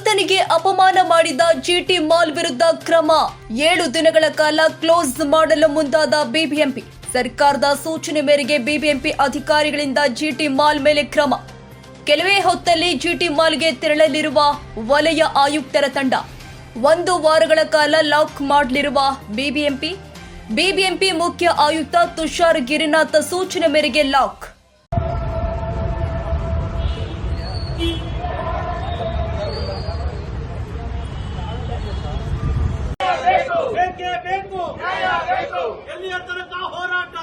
ರೈತನಿಗೆ ಅಪಮಾನ ಮಾಡಿದ ಜಿಟಿ ಮಾಲ್ ವಿರುದ್ಧ ಕ್ರಮ. ಏಳು ದಿನಗಳ ಕಾಲ ಕ್ಲೋಸ್ ಮಾಡಲು ಮುಂದಾದ ಬಿಬಿಎಂಪಿ. ಸರ್ಕಾರದ ಸೂಚನೆ ಮೇರೆಗೆ ಬಿಬಿಎಂಪಿ ಅಧಿಕಾರಿಗಳಿಂದ ಜಿಟಿ ಮಾಲ್ ಮೇಲೆ ಕ್ರಮ. ಕೆಲವೇ ಹೊತ್ತಲ್ಲಿ ಜಿಟಿ ಮಾಲ್ಗೆ ತೆರಳಲಿರುವ ವಲಯ ಆಯುಕ್ತರ ತಂಡ. ಒಂದು ವಾರಗಳ ಕಾಲ ಲಾಕ್ ಮಾಡಲಿರುವ ಬಿಬಿಎಂಪಿ ಬಿಬಿಎಂಪಿ ಮುಖ್ಯ ಆಯುಕ್ತ ತುಷಾರ್ ಗಿರಿನಾಥ ಸೂಚನೆ ಮೇರೆಗೆ ಲಾಕ್. ಬೇಕೇ. ಬೇಕು. ಎಲ್ಲಿಯ ತನಕ ಹೋರಾಟ?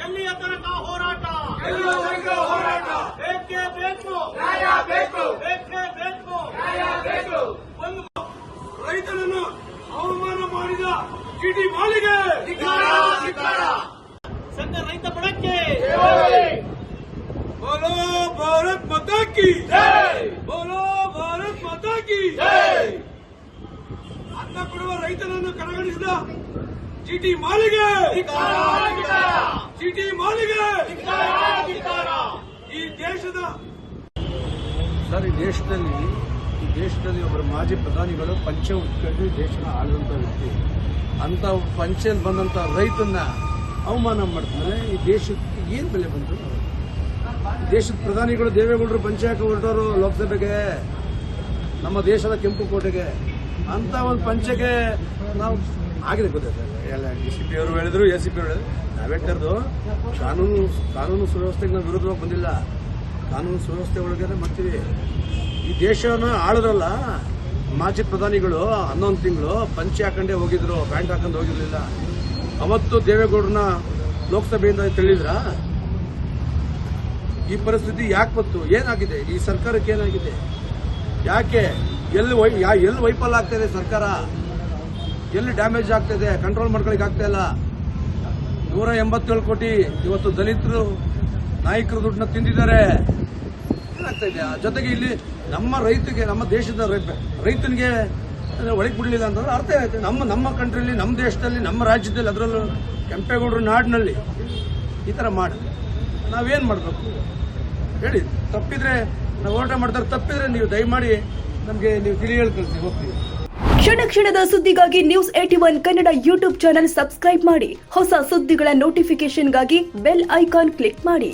ಎಲ್ಲಿಯ ತನಕ ಹೋರಾಟ? ಬೇಕೇ ಬೇಕು. ಬೇಕೇ. ಬೇಕು ಒಂದು ರೈತನನ್ನು ಅವಮಾನ ಮಾಡಿದ ಜಿಟಿ ಮಾಲಿಗೆ. ಸಂಘ ರೈತ ಬಡಕ್ಕೆ ಬಲೋ ಭಾರತ್ ಮಾತಾ ಕೊಡುವ ರೈತನನ್ನು ಕಡೆಗಣಿಸಿದ ಜಿಟಿ ಮಾಲಿಗೆ! ಜಿಟಿ ಮಾಲಿಗೆ! ಈ ದೇಶದ ಸರ್, ಈ ದೇಶದಲ್ಲಿ ಈ ದೇಶದಲ್ಲಿ ಒಬ್ಬರು ಮಾಜಿ ಪ್ರಧಾನಿಗಳು ಪಂಚ ಉಟ್ಕೊಂಡು ದೇಶದ ಆಳುವಂತ ವ್ಯಕ್ತಿ. ಅಂತ ಪಂಚೆಯಲ್ಲಿ ಬಂದಂತ ರೈತನ್ನ ಅವಮಾನ ಮಾಡ್ತಾರೆ ಈ ದೇಶಕ್ಕೆ ಏನ್ ಬೆಲೆ ಬಂತು? ದೇಶದ ಪ್ರಧಾನಿಗಳು ದೇವೇಗೌಡರು ಹೊರಟೋರು ಹೊರಟವರು ಲೋಕಸಭೆಗೆ, ನಮ್ಮ ದೇಶದ ಕೆಂಪು ಕೋಟೆಗೆ. ಅಂತ ಒಂದು ಪಂಚಕ್ಕೆ ನಾವು ಆಗಿದೆ ಗೊತ್ತೈತೆ. ಎಲ್ಲ ಡಿ ಸಿ ಪಿ ಅವರು ಹೇಳಿದ್ರು ಎ ಸಿ ಪಿ ಅವರು ಹೇಳಿದ್ರು. ನಾವೇ ಕಾನೂನು ಕಾನೂನು ಸುವ್ಯವಸ್ಥೆಗೆ ನಾವು ವಿರುದ್ಧವಾಗಿ ಬಂದಿಲ್ಲ. ಕಾನೂನು ಸುವ್ಯವಸ್ಥೆ ಒಳಗಡೆ ಮಾಡ್ತೀವಿ ಈ ದೇಶವನ್ನು ಆಳಿದ್ರಲ್ಲ, ಮಾಜಿ ಪ್ರಧಾನಿಗಳು ಹನ್ನೊಂದು ತಿಂಗಳು ಪಂಚೆ ಹಾಕೊಂಡೇ ಹೋಗಿದ್ರು ಪ್ಯಾಂಟ್ ಹಾಕೊಂಡು ಹೋಗಿರಲಿಲ್ಲ. ಅವತ್ತು ದೇವೇಗೌಡರನ್ನ ಲೋಕಸಭೆಯಿಂದ ತಿಳಿದ್ರ? ಈ ಪರಿಸ್ಥಿತಿ ಯಾಕೆ ಬಂತು? ಏನಾಗಿದೆ? ಈ ಸರ್ಕಾರಕ್ಕೆ ಏನಾಗಿದೆ? ಯಾಕೆ ಎಲ್ಲಿ ವೈ ಯಾ ಎಲ್ಲಿ ವೈಫಲ್ಯ ಆಗ್ತಾ ಇದೆ ಸರ್ಕಾರ? ಎಲ್ಲಿ ಡ್ಯಾಮೇಜ್ ಆಗ್ತಾ ಇದೆ ಕಂಟ್ರೋಲ್ ಮಾಡ್ಕೊಳಕ್ ಆಗ್ತಾ ಇಲ್ಲ. ನೂರ ಎಂಬತ್ತೇಳು ಕೋಟಿ ಇವತ್ತು ದಲಿತರು, ನಾಯಕರ ದುಡ್ಡನ್ನ ತಿಂದಿದ್ದಾರೆ. ಏನಾಗ್ತಾ ಇದೆ? ಜೊತೆಗೆ ಇಲ್ಲಿ ನಮ್ಮ ರೈತಗೆ ನಮ್ಮ ದೇಶದ ರೈತನಿಗೆ ಒಳಗೆ ಬಿಡಲಿಲ್ಲ ಅಂತಂದ್ರೆ ಅರ್ಥ ಆಯ್ತು. ನಮ್ಮ ನಮ್ಮ ಕಂಟ್ರಿಲಿ, ನಮ್ಮ ದೇಶದಲ್ಲಿ, ನಮ್ಮ ರಾಜ್ಯದಲ್ಲಿ ಅದರಲ್ಲೂ ಕೆಂಪೇಗೌಡರ ನಾಡಿನಲ್ಲಿ ಈ ಥರ ಮಾಡಿ ನಾವೇನು ಮಾಡಬೇಕು? ಹೇಳಿ. ತಪ್ಪಿದ್ರೆ, ನಾವು ಹೋರಾಟ ಮಾಡ್ತಾರೆ. ತಪ್ಪಿದ್ರೆ ನೀವು ದಯಮಾಡಿ ನಮಗೆ ನೀವು ತಿಳಿ ಹೇಳ್ಕೊಳ್ತೀವಿ ಹೋಗ್ತೀವಿ. ಕ್ಷಣ ಕ್ಷಣದ ಸುದ್ದಿಗಾಗಿ news A T one Kannada YouTube channel subscribe ಮಾಡಿ. ಹೊಸ ಸುದ್ದಿಗಳ ನೋಟಿಫಿಕೇಶನ್ಗಾಗಿ ಬೆಲ್ ಐಕಾನ್ ಕ್ಲಿಕ್ ಮಾಡಿ.